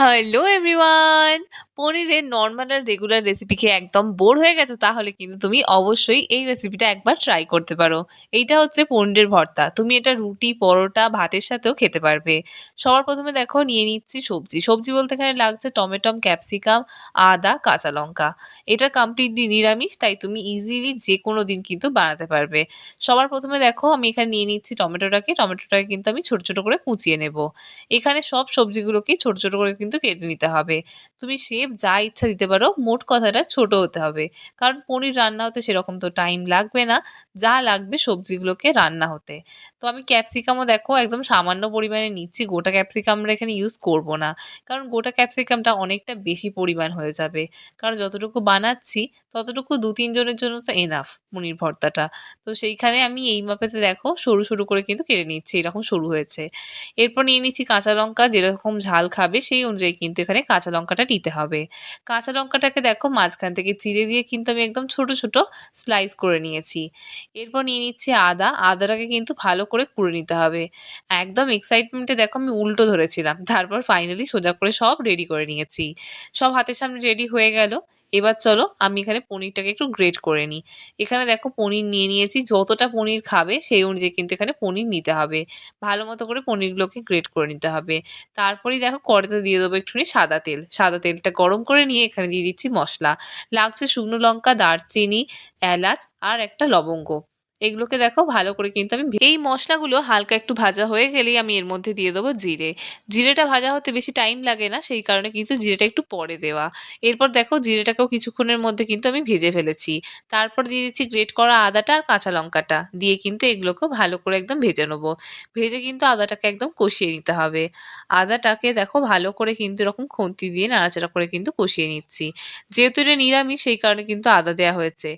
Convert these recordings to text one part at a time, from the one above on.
Hello everyone! পনিরের normal আর regular recipe খেয়ে একদম বোর হয়ে গেছো তাহলে কিন্তু তুমি অবশ্যই এই রেসিপিটা একবার ট্রাই করতে পারো। এইটা হচ্ছে পনিরের ভর্তা। তুমি এটা রুটি, পরোটা, ভাতের সাথেও খেতে পারবে। সবার প্রথমে দেখো নিয়ে নিচ্ছি সবজি। সবজি বলতে এখানে লাগছে টমেটম, ক্যাপসিকাম, আদা, কাঁচা লঙ্কা। এটা কমপ্লিটলি নিরামিষ তাই তুমি ইজিলি যে কোনো দিন কিন্তু বানাতে পারবে। সবার প্রথমে দেখো আমি এখানে নিয়ে নিচ্ছি টমেটোটাকে। টমেটোটাকে কিন্তু আমি ছোট, ছোট করে কুচিয়ে নেব। এখানে সব সবজিগুলোকেই ছোট, ছোট করে কিন্তু কেটে নিতে হবে। তুমি শেপ যা ইচ্ছা দিতে পারো। মোট কথাটা ছোট হতে হবে। কারণ পনির রান্না হতে সেরকম তো টাইম লাগবে না। যা লাগবে সবজিগুলোকে রান্না হতে। তো আমি ক্যাপসিকামও দেখো একদম সামান্য পরিমাণে নিচ্ছি। গোটা ক্যাপসিকাম এখানে ইউজ করব না। কারণ গোটা ক্যাপসিকামটা অনেকটা বেশি পরিমাণ হয়ে যাবে। কারণ যতটুকু বানাচ্ছি ততটুকু দু তিনজনের জন্য তো এনাফ পনির ভর্তাটা। তো সেইখানে আমি এই মাপেতে দেখো সরু, সরু করে কিন্তু কেটে নিচ্ছি। এরকম সরু হয়েছে। এরপর নিয়ে নিচ্ছি কাঁচা লঙ্কা যেরকম ঝাল খাবে সেই অনুযায়ী কিন্তু এখানে কাঁচা লঙ্কাটা নিতে হবে। কাঁচা লঙ্কাটাকে দেখো মাঝখান থেকে চিড়ে দিয়ে কিন্তু আমি একদম ছোট, ছোট স্লাইস করে নিয়েছি। এরপর নিয়ে নিচ্ছি আদা। আদাটাকে কিন্তু ভালো করে কুড়ে নিতে হবে। একদম এক্সাইটমেন্টে দেখো আমি উল্টো ধরেছিলাম। তারপর ফাইনালি সোজা করে সব রেডি করে নিয়েছি। সব হাতের সামনে রেডি হয়ে গেল। এবার চলো আমি এখানে পনিরটাকে একটু গ্রেট করে নিই। এখানে দেখো পনির নিয়ে নিয়েছি। যতটা পনির খাবে সেই অনুযায়ী কিন্তু এখানে পনির নিতে হবে। ভালো মতো করে পনিরগুলোকে গ্রেট করে নিতে হবে। তারপরেই দেখো কড়াতে দিয়ে দেবো একটুখানি সাদা তেল। সাদা তেলটা গরম করে নিয়ে এখানে দিয়ে দিচ্ছি মশলা লাগছে শুকনো লঙ্কা, দারচিনি, এলাচ আর একটা লবঙ্গ। এগুলোকে দেখো ভালো করে কিন্তু আমি এই মশলাগুলো হালকা একটু ভাজা হয়ে গেলেই আমি এর মধ্যে দিয়ে দেবো জিরে। জিরেটা ভাজা হতে বেশি টাইম লাগে না, সেই কারণে কিন্তু জিরেটা একটু পরে দেওয়া। এরপর দেখো জিরেটাকেও কিছুক্ষণের মধ্যে কিন্তু আমি ভেজে ফেলেছি। তারপর দিয়ে দিচ্ছি গ্রেট করা আদাটা আর কাঁচা লঙ্কাটা। দিয়ে কিন্তু এগুলোকেও ভালো করে একদম ভেজে নেব। ভেজে কিন্তু আদাটাকে একদম কষিয়ে নিতে হবে। আদাটাকে দেখো ভালো করে কিন্তু এরকম খুন্তি দিয়ে নাড়াচাড়া করে কিন্তু কষিয়ে নিচ্ছি। যেহেতু এটা নিরামিষ, সেই কারণে কিন্তু আদা দেওয়া হয়েছে।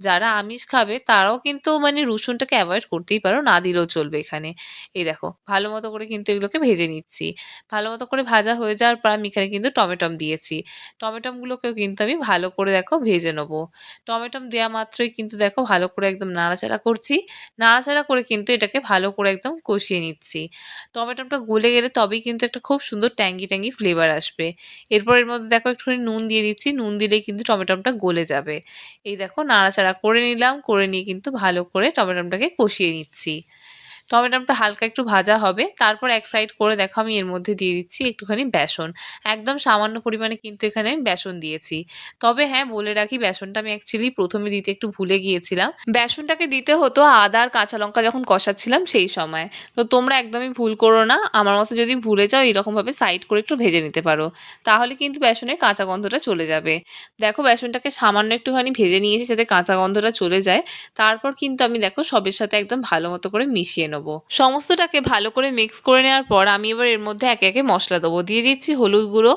যারা আমিষ খাবে তারাও কিন্তু মানে রসুনটাকে অ্যাভয়েড করতেই পারো, না দিলেও চলবে এখানে। এই দেখো ভালো মতো করে কিন্তু এগুলোকে ভেজে নিচ্ছি। ভালো মতো করে ভাজা হয়ে যাওয়ার পর আমি এখানে কিন্তু টমেটম দিয়েছি। টমেটমগুলোকেও কিন্তু আমি ভালো করে দেখো ভেজে নেব। টমেটম দেওয়া মাত্রই কিন্তু দেখো ভালো করে একদম নাড়াচাড়া করছি। নাড়াচাড়া করে কিন্তু এটাকে ভালো করে একদম কষিয়ে নিচ্ছি। টমেটমটা গলে গেলে তবেই কিন্তু একটা খুব সুন্দর ট্যাঙ্গি, ট্যাঙ্গি ফ্লেভার আসবে। এরপর এর মধ্যে দেখো একটুখানি নুন দিয়ে দিচ্ছি। নুন দিলেই কিন্তু টমেটমটা গলে যাবে। এই দেখো নাড়াচাড়া করে নিলাম। করে নিয়ে কিন্তু ভালো করে টমেটোটাকে কষিয়ে নিচ্ছি। টমেটমটা হালকা একটু ভাজা হবে। তারপর এক সাইড করে দেখো আমি এর মধ্যে দিয়ে দিচ্ছি একটুখানি বেসন। একদম সামান্য পরিমাণে কিন্তু এখানে আমি বেসন দিয়েছি। তবে হ্যাঁ, বলে রাখি বেসনটা আমি অ্যাকচুয়ালি প্রথমে দিতে একটু ভুলে গিয়েছিলাম। বেসনটাকে দিতে হতো আদা আর কাঁচা লঙ্কা যখন কষাচ্ছিলাম সেই সময়। তো তোমরা একদমই ভুল করো না। আমার মতো যদি ভুলে যাও এরকমভাবে সাইড করে একটু ভেজে নিতে পারো। তাহলে কিন্তু বেসনের কাঁচা গন্ধটা চলে যাবে। দেখো বেসনটাকে সামান্য একটুখানি ভেজে নিয়েছি যাতে কাঁচা গন্ধটা চলে যায়। তারপর কিন্তু আমি দেখো সবের সাথে একদম ভালো মতো করে মিশিয়ে নেব। সমস্তটাকে ভালো করে মিক্স করে নেওয়ার পর আমি এবার এর মধ্যে একে, একে মশলা দেবো। দিয়ে দিচ্ছি হলুদ গুঁড়ো,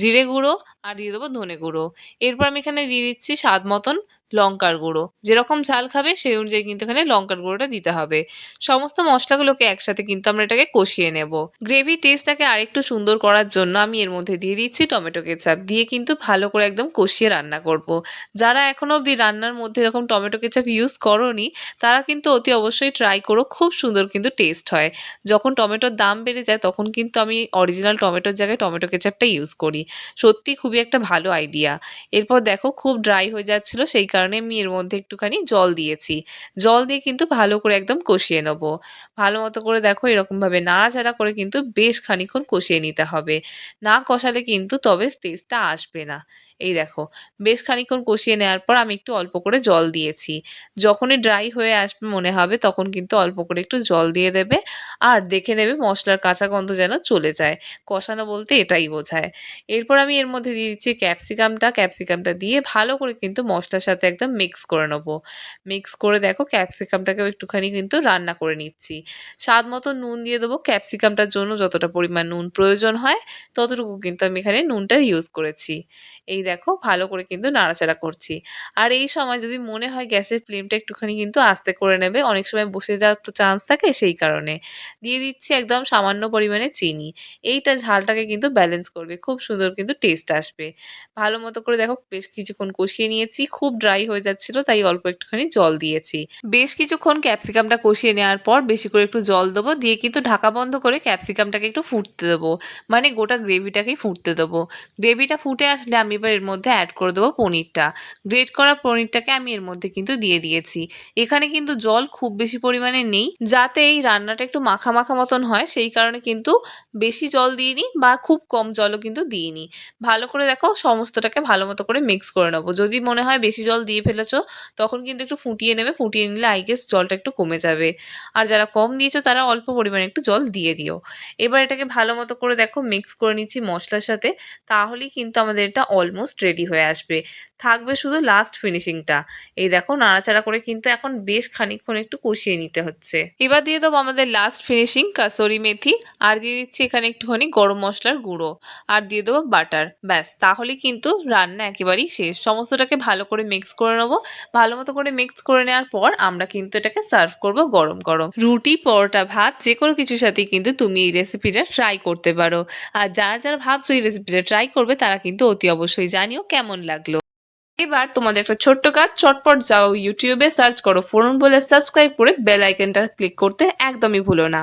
জিরে গুঁড়ো আর দিয়ে দেবো ধনে গুঁড়ো। এরপর আমি এখানে দিয়ে দিচ্ছি স্বাদ মতন লঙ্কার গুঁড়ো। যেরকম ঝাল খাবে, সেই অনুযায়ী কিন্তু এখানে লঙ্কার গুঁড়োটা দিতে হবে। সমস্ত মশলাগুলোকে একসাথে কিন্তু আমরা এটাকে কষিয়ে নেব। গ্রেভির টেস্টটাকে আরেকটু সুন্দর করার জন্য আমি এর মধ্যে দিয়ে দিচ্ছি টমেটো কেচাপ। দিয়ে কিন্তু ভালো করে একদম কষিয়ে রান্না করব। যারা এখনও অবধি রান্নার মধ্যে এরকম টমেটো কেচাপ ইউজ করোনি, তারা কিন্তু অতি অবশ্যই ট্রাই করো। খুব সুন্দর কিন্তু টেস্ট হয়। যখন টমেটোর দাম বেড়ে যায়, তখন কিন্তু আমি অরিজিনাল টমেটোর জায়গায় টমেটো কেচাপটা ইউজ করি। সত্যি খুবই একটা ভালো আইডিয়া। এরপর দেখো খুব ড্রাই হয়ে যাচ্ছিল, সেই কারণে আমি এর মধ্যে একটুখানি জল দিয়েছি। জল দিয়ে কিন্তু ভালো করে একদম কষিয়ে নেব। ভালো মতো করে দেখো এরকমভাবে নাড়াচাড়া করে কিন্তু বেশ খানিকক্ষণ কষিয়ে নিতে হবে। না কষালে কিন্তু তবে টেস্টটা আসবে না। এই দেখো, বেশ খানিক্ষণ কষিয়ে নেওয়ার পর আমি একটু অল্প করে জল দিয়েছি। যখনই ড্রাই হয়ে আসবে মনে হবে তখন কিন্তু অল্প করে একটু জল দিয়ে দেবে আর দেখে নেবে মশলার কাঁচা গন্ধ যেন চলে যায়। কষানো বলতে এটাই বোঝায়। এরপর আমি এর মধ্যে দিয়ে দিচ্ছি ক্যাপসিকামটা। ক্যাপসিকামটা দিয়ে ভালো করে কিন্তু মশলার সাথে একদম মিক্স করে নেব। মিক্স করে দেখো ক্যাপসিকামটাকেও একটুখানি কিন্তু রান্না করে নিচ্ছি। স্বাদ মতো নুন দিয়ে দেবো। ক্যাপসিকামটার জন্য যতটা পরিমাণ নুন প্রয়োজন হয় ততটুকু কিন্তু আমি এখানে নুনটা ইউজ করেছি। এই দেখো ভালো করে কিন্তু নাড়াচাড়া করছি। আর এই সময় যদি মনে হয় গ্যাসের ফ্লেমটা একটুখানি কিন্তু আস্তে করে নেবে। অনেক সময় বসে যাওয়ার তো চান্স থাকে সেই কারণে। দিয়ে দিচ্ছি একদম সামান্য পরিমাণে চিনি। এইটা ঝালটাকে কিন্তু ব্যালেন্স করবে। খুব সুন্দর কিন্তু টেস্ট আসবে। ভালো মতো করে দেখো বেশ কিছুক্ষণ কষিয়ে নিয়েছি। খুব ড্রাই ড্রাই হয়ে যাচ্ছিল, তাই অল্প একটুখানি জল দিয়েছি। বেশ কিছুক্ষণ ক্যাপসিকামটা কষিয়ে নেওয়ার পর বেশি করে একটু জল দেবো, দিয়ে কিন্তু ঢাকা বন্ধ করে ক্যাপসিকামটাকে একটু ফুটতে দেবো। মানে গোটা গ্রেভিটাকেই ফুটতে দেবো। গ্রেভিটা ফুটে আসলে আমি এবার এর মধ্যে অ্যাড করে দেবো পনিরটা। গ্রেট করা পনিরটাকে আমি এর মধ্যে কিন্তু দিয়ে দিয়েছি। এখানে কিন্তু জল খুব বেশি পরিমাণে নেই, যাতে এই রান্নাটা একটু মাখা মাখা মতন হয়, সেই কারণে কিন্তু বেশি জল দিইনি বা খুব কম জলও কিন্তু দিইনি। ভালো করে দেখো, সমস্তটাকে ভালো মতো করে মিক্স করে নেব। যদি মনে হয় বেশি জল দিয়ে ফেলেছো, তখন কিন্তু একটু ফুটিয়ে নেবে, ফুটিয়ে নিলে আই গেস জলটা একটু কমে যাবে। আর যারা কম দিয়েছ, তারা অল্প পরিমাণে একটু জল দিয়ে দিও। এবার এটাকে ভালো মতো করে দেখো মিক্স করে নিচ্ছি মশলার সাথে, তাহলেই কিন্তু আমাদের এটা অলমোস্ট রেডি হয়ে আসবে। থাকবে শুধু লাস্ট ফিনিশিংটা এই দেখো, নাড়াচাড়া করে কিন্তু এখন বেশ খানিকক্ষণ একটু কষিয়ে নিতে হচ্ছে। এবার দিয়ে দেবো আমাদের লাস্ট ফিনিশিং কাসরি মেথি, আর দিয়ে দিচ্ছি এখানে একটুখানি গরম মশলার গুঁড়ো, আর দিয়ে দেবো বাটার ব্যাস তাহলে কিন্তু রান্না একেবারেই শেষ। সমস্তটাকে ভালো করে মিক্স করে নেব। ভালো মতো করে মিক্স করে নেওয়ার পর আমরা কিন্তু এটাকে সার্ভ করব গরম গরম। রুটি, পরোটা, ভাত যে কোনো কিছুর সাথেই কিন্তু তুমি এই রেসিপিটা ট্রাই করতে পারো। আর যারা যারা ভাবছ এই রেসিপিটা ট্রাই করবে, তারা কিন্তু অতি অবশ্যই জানিও কেমন লাগল। এবার তোমাদের একটা ছোট্ট কাজ, চটপট যাও ইউটিউবে সার্চ করো। ফোরন বলে সাবস্ক্রাইব করে বেল আইকনটা ক্লিক করতে একদমই ভুলো না।